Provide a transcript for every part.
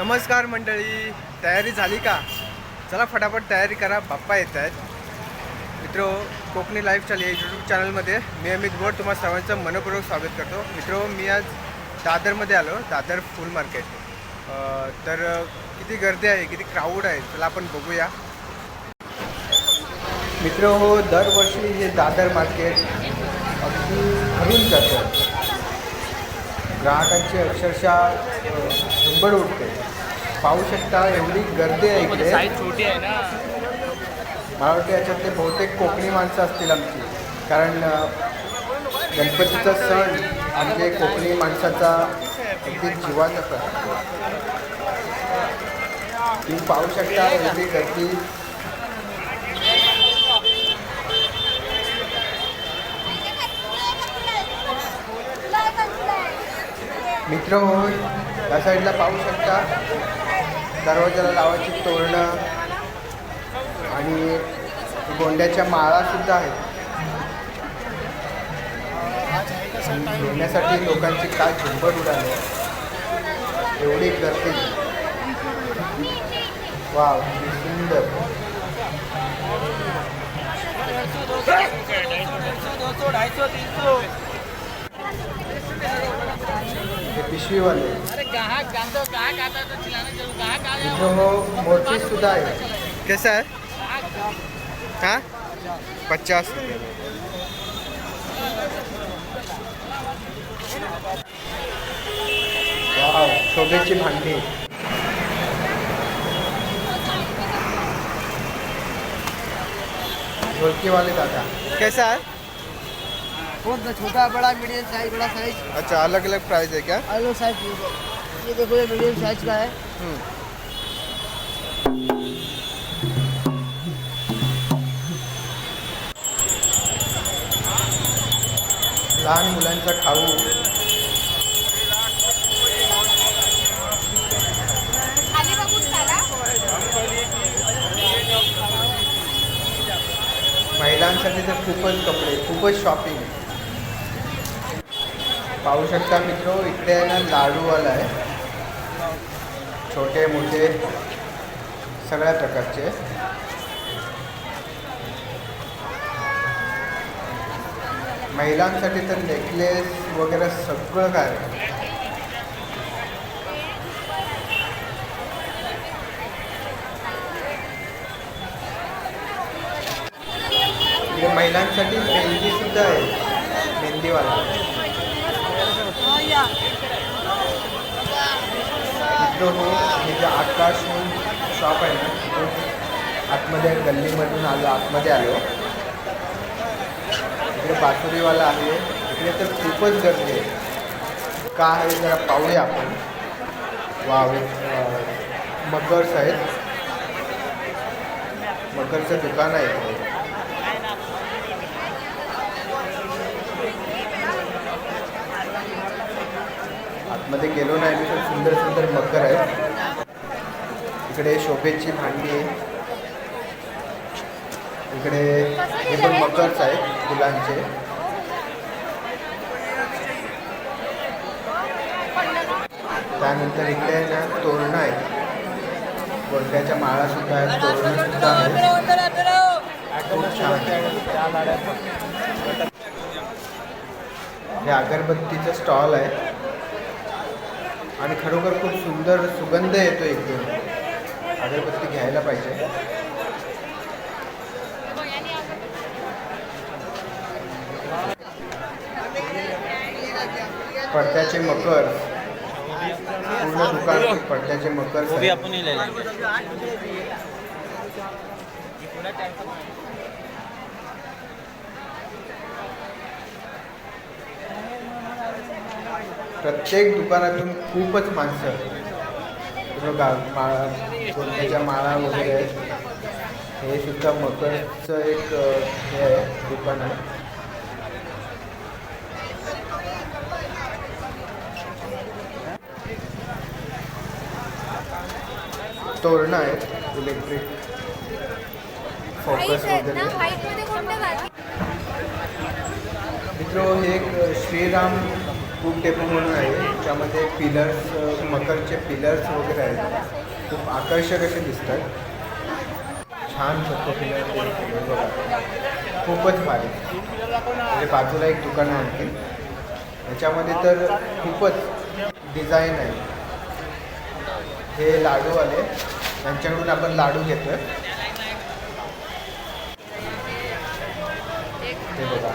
नमस्कार मंडळी तयारी झाली का? चला फटाफट तयारी करा. बाप्पा येत आहेत मित्रो कोकणी लाईफस्टाईल या यूट्यूब चॅनलमध्ये मी अमित गोड तुम्हाला सर्वांचं मनपूर्वक स्वागत करतो. मित्रो मी आज दादरमध्ये आलो दादर फुल मार्केट तर किती गर्दी आहे किती क्राऊड आहे चला आपण बघूया. मित्र हो दरवर्षी हे दादर मार्केट अगदी भरून जातं. ग्राहकांची अक्षरशः झुंबड उठते पाहू शकता एवढी गर्दी आहे इकडे. साईज छोटी आहे ना. मला वाटतं याच्यातले बहुतेक कोकणी माणसं असतील आमची. कारण गणपतीचा सण म्हणजे कोकणी माणसाचा अगदी जीवाचा सण. तुम्ही पाहू शकता एवढी गर्दी. मित्र हो या साईडला पाहू शकता. दरवाजाला लावायची तोरणं आणि गोंड्याच्या माळासुद्धा आहेत. घेण्यासाठी लोकांची काय झुंबड उडाली. एवढी गर्दी. वाव सुंदर. पिशवीवाले. अरे ग्राहक जानते हो ग्राहक आता है तो चिल्लाना जरूर। ग्राहक आ गया मित्र हो मोठी सुद्धा आहे कैसा आहे हाँ? पचास रुपये। वाव शोभेची भांडी। ढोलकीवाले दादा। कैसा है? कौन सा छोटा बड़ा मीडियम साइज बड़ा साइज अच्छा अलग अलग प्राइस है क्या? अलग साइज ये देखो ये मीडियम साइज का है। हम्म. लहान मुलांचा खाऊ। महिलांसाठी तर खूपच कपडे खूपच शॉपिंग पाहू शकता मित्र इकडे आहे ना लाडूवाला आहे. छोटे मोठे सगळ्या प्रकारचे. महिलांसाठी तर नेकलेस वगैरे सगळं काय? म्हणजे महिलांसाठी मेहंदी सुद्धा आहे मेहंदीवाला. हो, हो हे जे आकाश हो, म्हणून शॉप आहे ना तिथून आतमध्ये गल्लीमधून आलो आतमध्ये आलो. इकडे बासुरीवाला आहे. इकडे तर खूपच गर्दी आहे. का आहे जरा पाहूया आपण. वाव अं, मकर्स आहेत. मकरचं दुकान आहे इकडे आतमध्ये गेलो नाही मी पण सुंदर सुंदर मकर आहेत. इकडे शोभेची भांडी आहे. इकडे हे पण मकरच आहेत फुलांचे त्यानंतर इकडे आहे ना तोरणं आहेत. गोंड्याच्या माळा सुद्धा आहेत तोरणं सुद्धा आहेत. खूप छान हे अगरबत्तीचं स्टॉल आहे. आणि खरोखर खूप सुंदर सुगंध येतो एकदम अगरबत्ती घ्यायला पाहिजे. पडद्याचे मकर. पूर्ण दुकान पडद्याचे मकर वो प्रत्येक दुकानातून खूपच माणसं गा माळा गोंड्याच्या माळा वगैरे आहेत. हे सुद्धा मकरचं एक हे आहे दुकान आहे. तोरणं आहेत इलेक्ट्रिक फोकस वगैरे. मित्र हे एक श्रीराम खूप डेपो म्हणून आहे. त्यामध्ये पिलर्स मकरचे पिलर्स वगैरे आहेत. खूप आकर्षक असे दिसतात. छान पद्धतीने बघा. खूपच भारी. म्हणजे बाजूला एक दुकान आहे आणखी. याच्यामध्ये तर खूपच डिझाईन आहे. हे लाडू आले त्यांच्याकडून आपण लाडू घेतोय. ते बघा.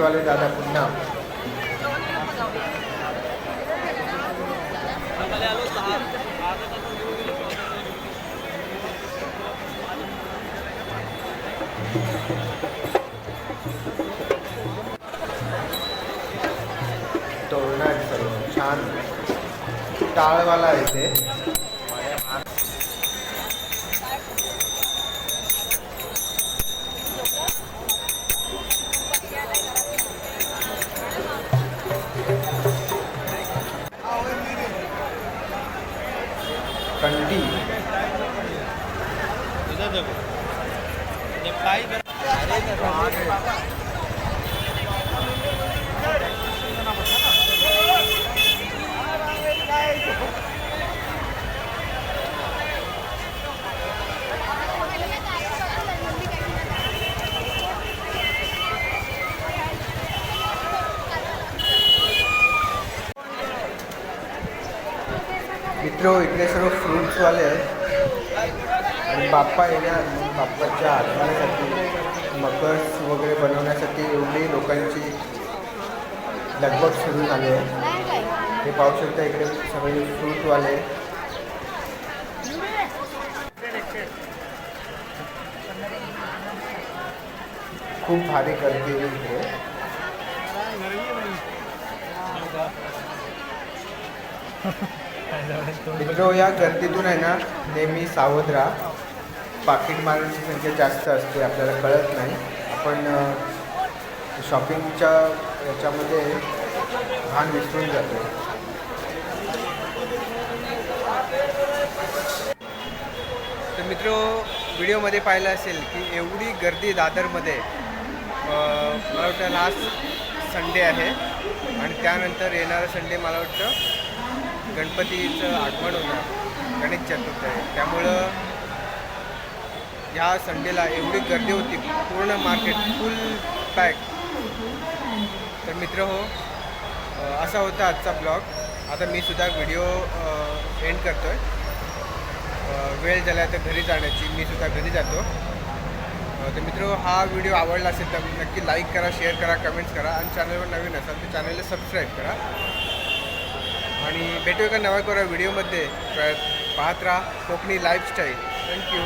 वाले दादा पुन्हा. तोरणा सर्व छान. टाळवाला आहे ते कंटी मित्र इकडे सर्व फ्रुट्सवाले आहेत. आणि बाप्पा येणार बाप्पाच्या आगमनासाठी मकर्स वगैरे बनवण्यासाठी एवढी लोकांची लगबग सुरू झाली आहे. हे पाहू शकता इकडे सगळे फ्रूटवाले. खूप भारी गर्दी आहे इकडे. मित्र या गर्दीतून आहे ना नेहमी सावध राहा. पाकिट मारण्याची संख्या जास्त असते आपल्याला कळत नाही. आपण शॉपिंगच्या याच्यामध्ये भान विसरून जातो. तर मित्र व्हिडिओमध्ये पाहिलं असेल की एवढी गर्दी दादरमध्ये मला वाटतं लास्ट संडे आहे. आणि त्यानंतर येणारा संडे मला वाटतं गणपतीचं आगमन होणार गणेश चतुर्थी आहे. त्यामुळं ह्या संडेला एवढी गर्दी होती पूर्ण मार्केट फुल पॅक तर मित्र हो असा होता आजचा ब्लॉग. आता मी सुद्धा व्हिडिओ एंड करतो आहे वेळ झाला तर घरी जाण्याची मी सुद्धा घरी जातो. तर मित्र हो, हा व्हिडिओ आवडला असेल तर नक्की लाईक करा शेअर करा कमेंट्स करा. आणि चॅनलवर नवीन असाल तर चॅनलला सबस्क्राईब करा. आणि भेटू एका नव्या करा व्हिडिओमध्ये. पाहत राहा कोकणी लाईफस्टाईल थँक्यू